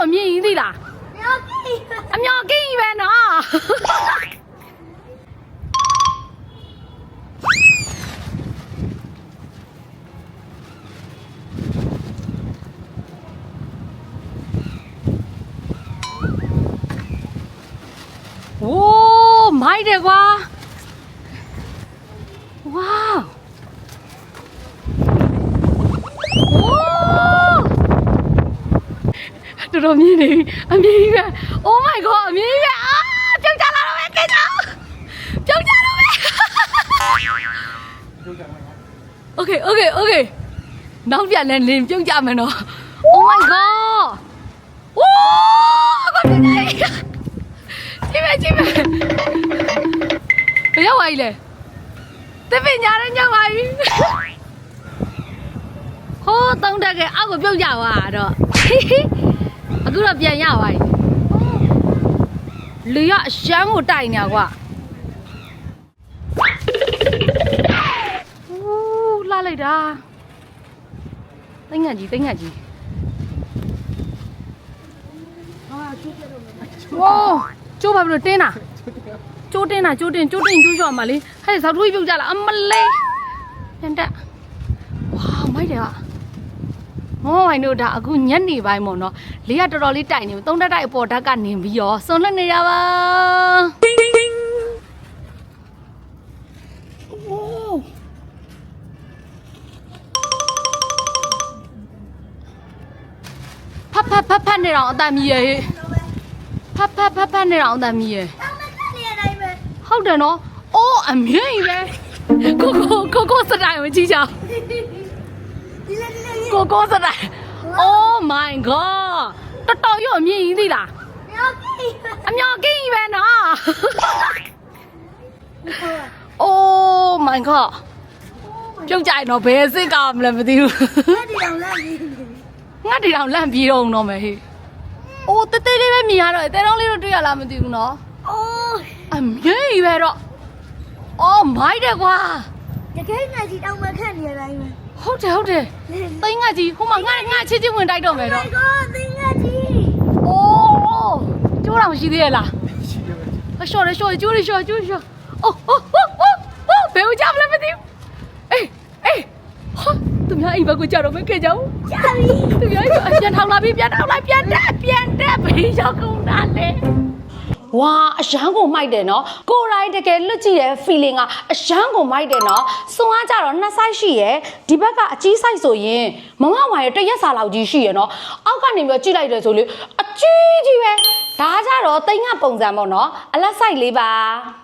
အမြင်ကြီးသိလား မြောက်ကြီး အမြော်ကိကြီးပဲနော်โอ้မိုက်တယ်ကွာဝေါโ တော်တော်မြင်နေပြီအမြင်ကြီးပဲ Oh my god အမြင်ကြီးပဲအာပြုတ်ကြလာတော့ပဲကိစ္စပြုတ်ကြတော့ပဲ Okay okay okay နောက်ပြန်လဲလင်းပြုတ်ကြမယ်နော် Oh my god ဝိုးအကောင်ကြည့်ကြည့်မယ်ကြည့်မယ်ဘယ်ရောက်သွားပြီလဲတပင်ညာနဲ့ညောက်သွားပြီဟိုးတုံးတက်ခဲ့အောက်ကိုပြုတ်ကြသွားတာတော့ အခုတော့ပြန်ရသွားပြီလေရအရှမ်းကိုတိုက်နေကွာဟူးလှလိုက်တာသိငတ်ကြီးသိငတ်ကြီးဝိုးကျိုးပါဘလို့တင်းတာကျိုးတင်းတာကျိုးတင်းကျိုးတင်းကျိုးလျှော့မှာလေဟဲ့ဇောက်ထွေးပြုတ်ကြလားအမလေးပြန်တက်ဝါမိုက်တယ် ဟာမောဝိုင်တို့ဒါအခုညက်နေပိုင်းပေါ့နော်လေးကတော်တော်လေးတိုက်နေပြီသုံးတက်တိုက်အပေါ်ဓာတ်ကနေပြီးရောစွန်လွတ်နေရပါโอ้ဖတ်ဖတ်ဖတ်ဖတ်နေတော့အတမ်းမြည်ရဲ့ဖတ်ဖတ်ဖတ်ဖတ်နေတော့အတမ်းမြည်ရဲ့တောင်းမတက်နေရတိုင်းပဲဟုတ်တယ်နော်အိုးအမြင့်ကြီးပဲကိုကိုကိုကိုစတိုင်ကိုကြည့်ကြအောင်ဒီလေဒီလေ ကိုကိုစတိုင် Oh my god တော်တော်ရောအမြင့်ကြီးသိလားမြောက်ကြီးအမြော်ကြီးကြီးပဲနော် Oh my god ပြုတ်ကြရင်တော့ဘယ်စစ်ကောင်းမလဲမသိဘူးအဲ့ဒီအောင်လာပြီငါတီတောင်လန့်ပြေတော့တော့မယ်ဟေးအိုးတဲတဲလေးပဲမြင်ရတော့တဲတောင်းလေးတော့တွေ့ရလားမသိဘူးနော်အိုးအမြင့်ကြီးပဲတော့ Oh my တယ်ကွာတကယ်ငါကြီးတောင်းမခက်နေရတိုင်းပဲ ဟုတ်တယ်ဟုတ်တယ်သိန်းငါကြီးဟိုမှာငါငါချစ်ချင်းဝင်တိုက်တော့မယ်တော့ God သင်ငါကြီးအိုးကျိုးတော်ရှိသေးရဲ့လားအရှော့ရရှော့ကျိုးရရှော့ကျိုးရရှော့အိုးအိုးအိုးအိုးအိုးဘယ်ဦးကြမလဲမသိဘူးအေးအေးဟာသူများအိမ်ဘက်ကိုကြတော့မခဲ့ကြဘူးကြာပြီသူများအိမ်ကပြန်ထောင်လာပြီပြန်ထောင်လာပြန်တက်ပြန်တက်ဘေးရောက်ကုန်တာလေ ဝါအရန်ကိုမိုက်တယ်နော်ကိုယ်တိုင်တကယ်လွတ်ကြည့်တဲ့ feeling ကအရန်ကိုမိုက်တယ်နော်စွန်အားကြတော့နှစ်ဆိုင်ရှိရယ်ဒီဘက်ကအကြီးဆိုင်ဆိုရင်မမဝါရဲ့တရက်စာလောက်ကြီးရှိရယ်နော်အောက်ကနေပြီးတော့ကြည့်လိုက်တယ်ဆိုလေအကြီးကြီးပဲဒါကြတော့တိမ်ကပုံစံပေါ့နော်အလက်ဆိုင်လေးပါ